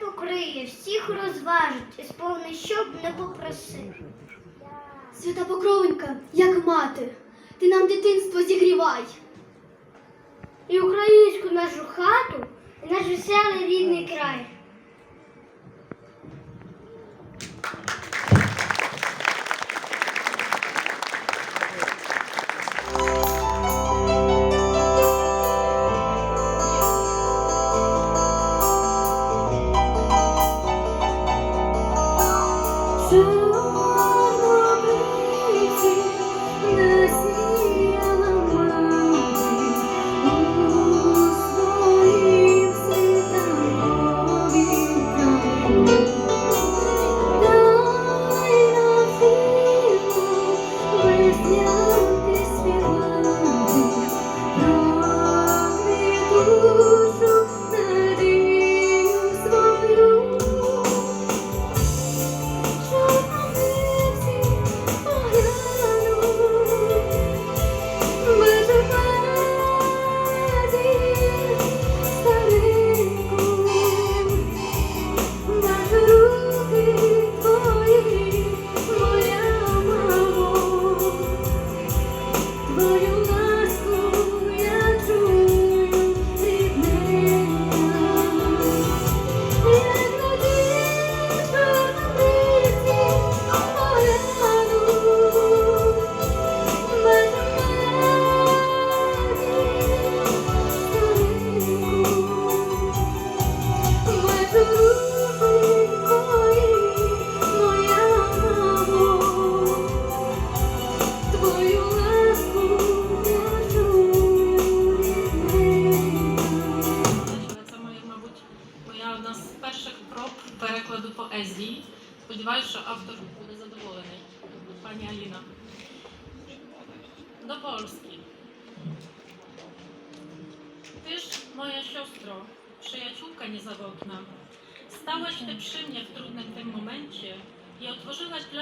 покриє, всіх розважить, і сповни, щоб не попросив. Свята Покровенька, як мати, ти нам дитинство зігрівай. І українську нашу хату, і наш веселий рідний край.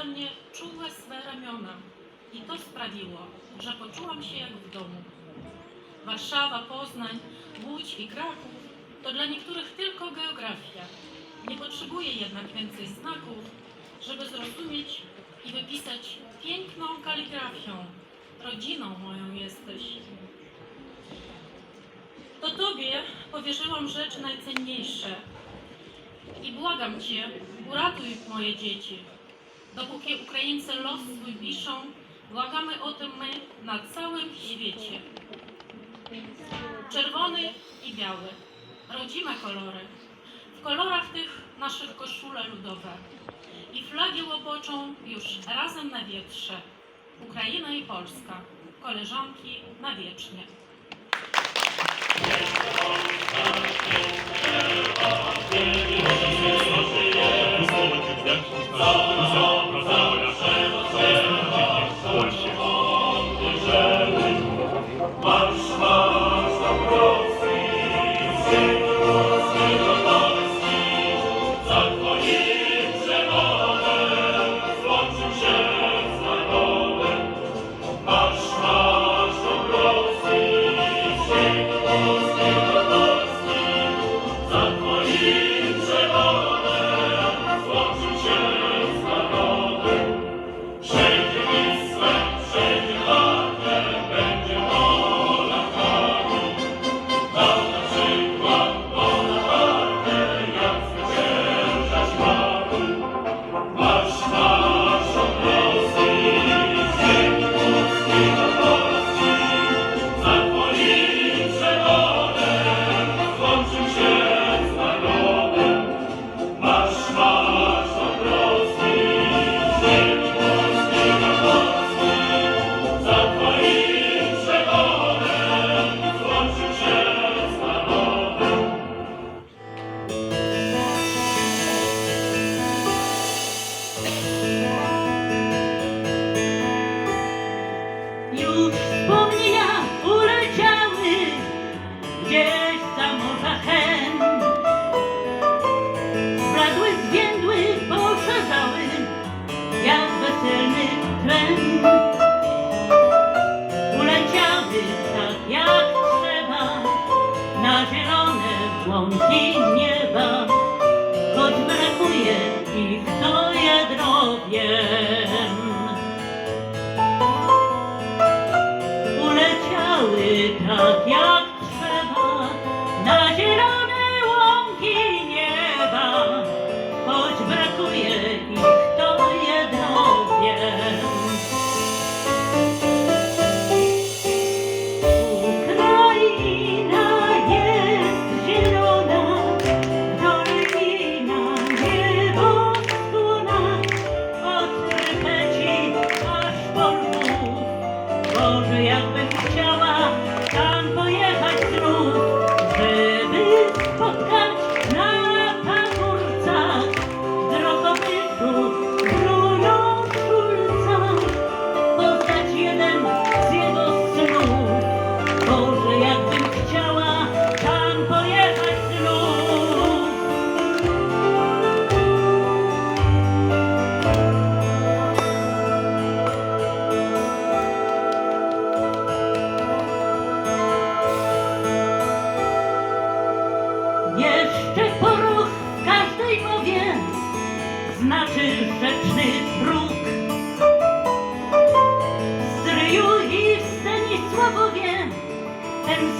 Mnie czułe swe ramiona. I to sprawiło, że poczułam się jak w domu. Warszawa, Poznań, Łódź i Kraków to dla niektórych tylko geografia. Nie potrzebuje jednak więcej znaków, żeby zrozumieć i wypisać piękną kaligrafią. Rodziną moją jesteś. To Tobie powierzyłam rzeczy najcenniejsze. I błagam Cię, uratuj moje dzieci. Dopóki Ukraińcy los swój piszą, błagamy o tym my na całym świecie. Czerwony i biały. Rodzime kolory. W kolorach tych naszych koszule ludowe. I flagi łopoczą już razem na wietrze. Ukraina i Polska. Koleżanki na wiecznie. Za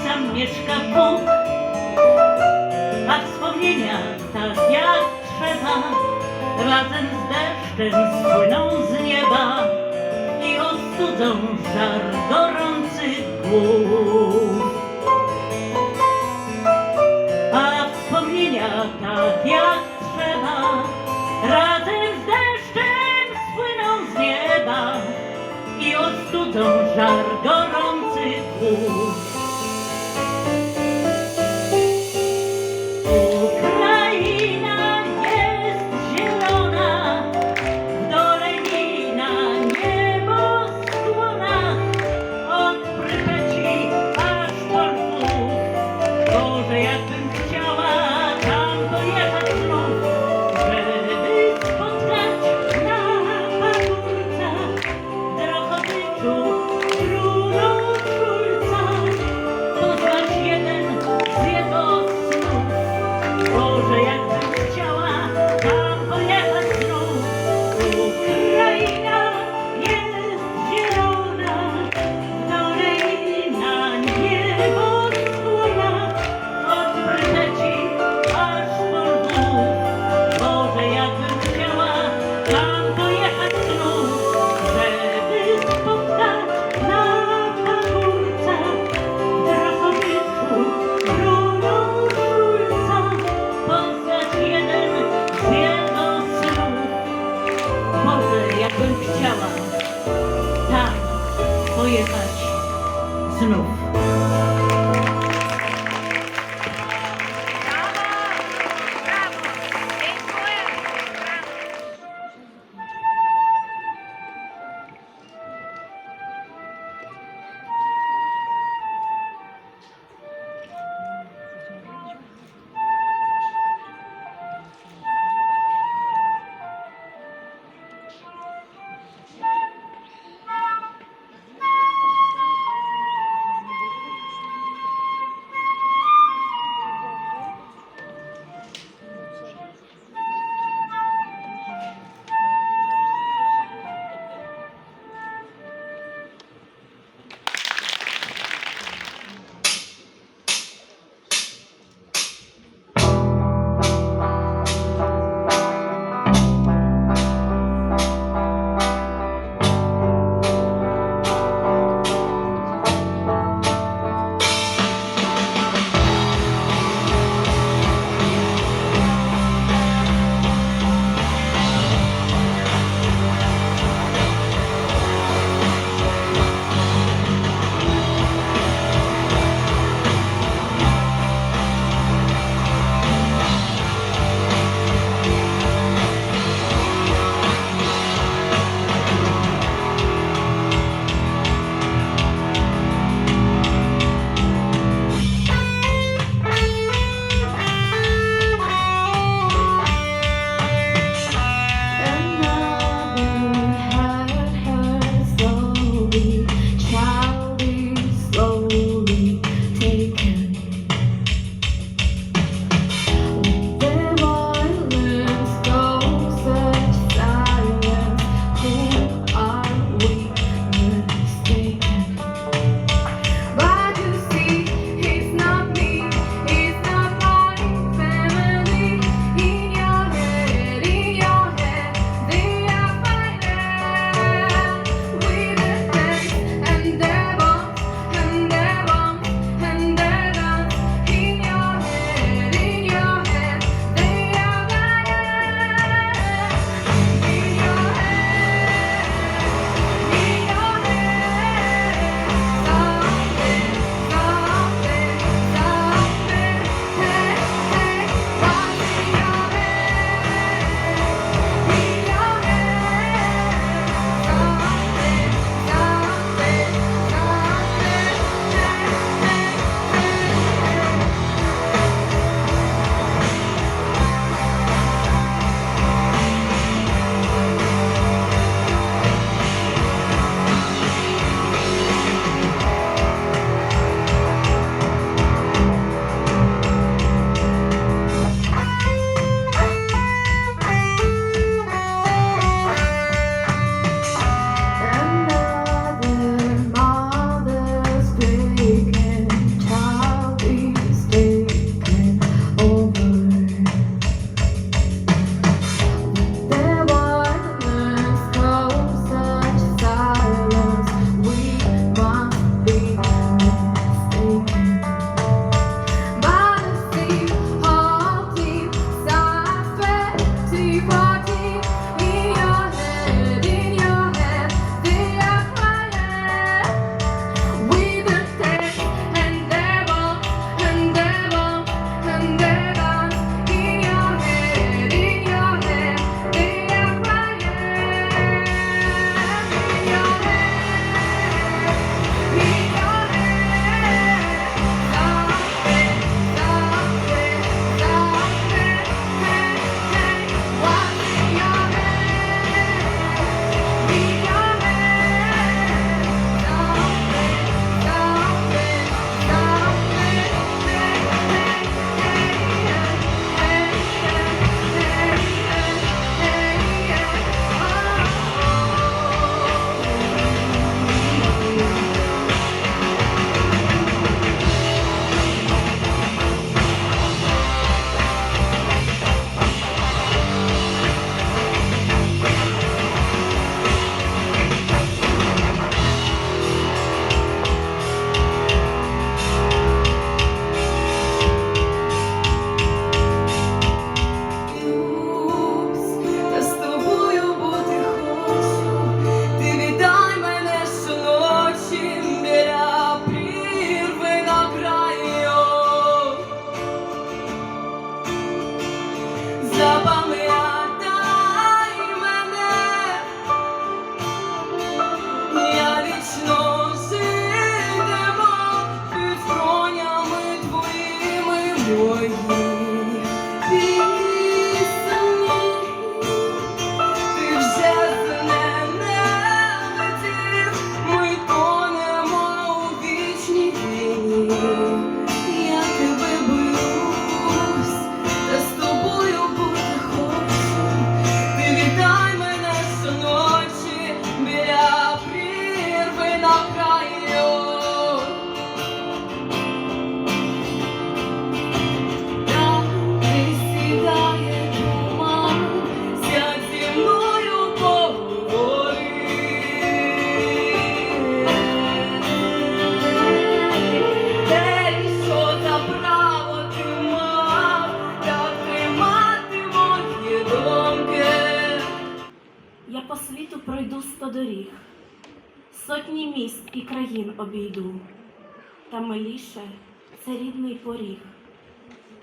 sam mieszka Bóg, a wspomnienia tak jak trzeba razem z deszczem spłyną z nieba i ostudzą żar gorący głów. A wspomnienia tak jak trzeba razem z deszczem spłyną z nieba i ostudzą żar gorący głów.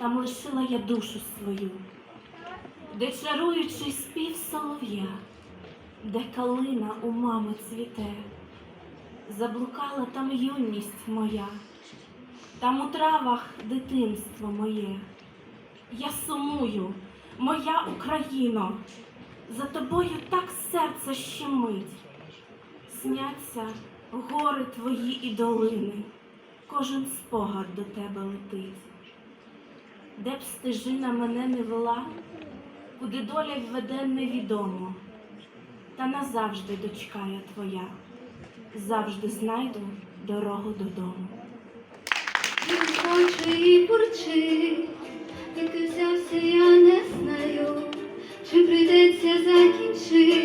Там лишила я душу свою, де чаруючий спів солов'я, де калина у мами цвіте, заблукала там юність моя, там у травах дитинство моє. Я сумую, моя Україно, за тобою так серце щемить. Сняться гори твої і долини, кожен спогад до тебе летить. Де б стежина мене не вела, куди доля введе невідомо, та назавжди дочка я твоя, завжди знайду дорогу додому. Він хоче і бурчить, Звідки взявся, я не знаю, чи прийдеться закінчить,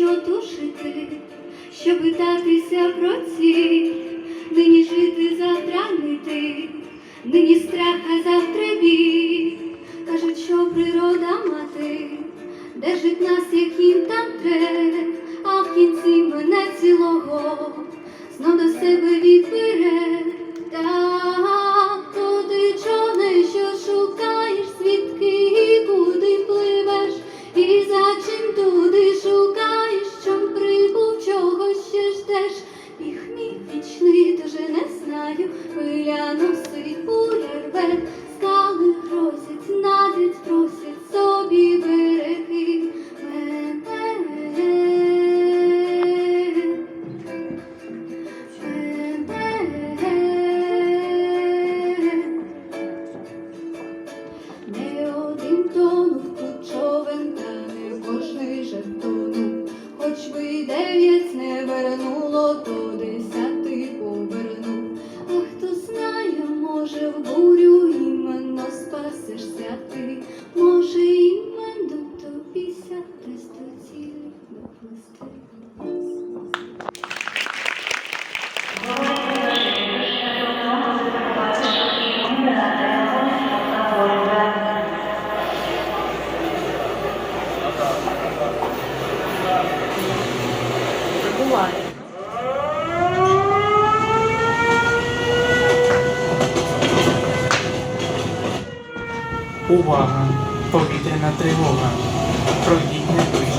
що тут жити, що питатися про ці, нині жити, завтра не йти, нині страх, а завтра бій. Кажуть, що природа мати, держить нас, як їм там тре, а в кінці мене цілого знов до себе відбере. Увага! Повітряна тривога. Пройдіть найближче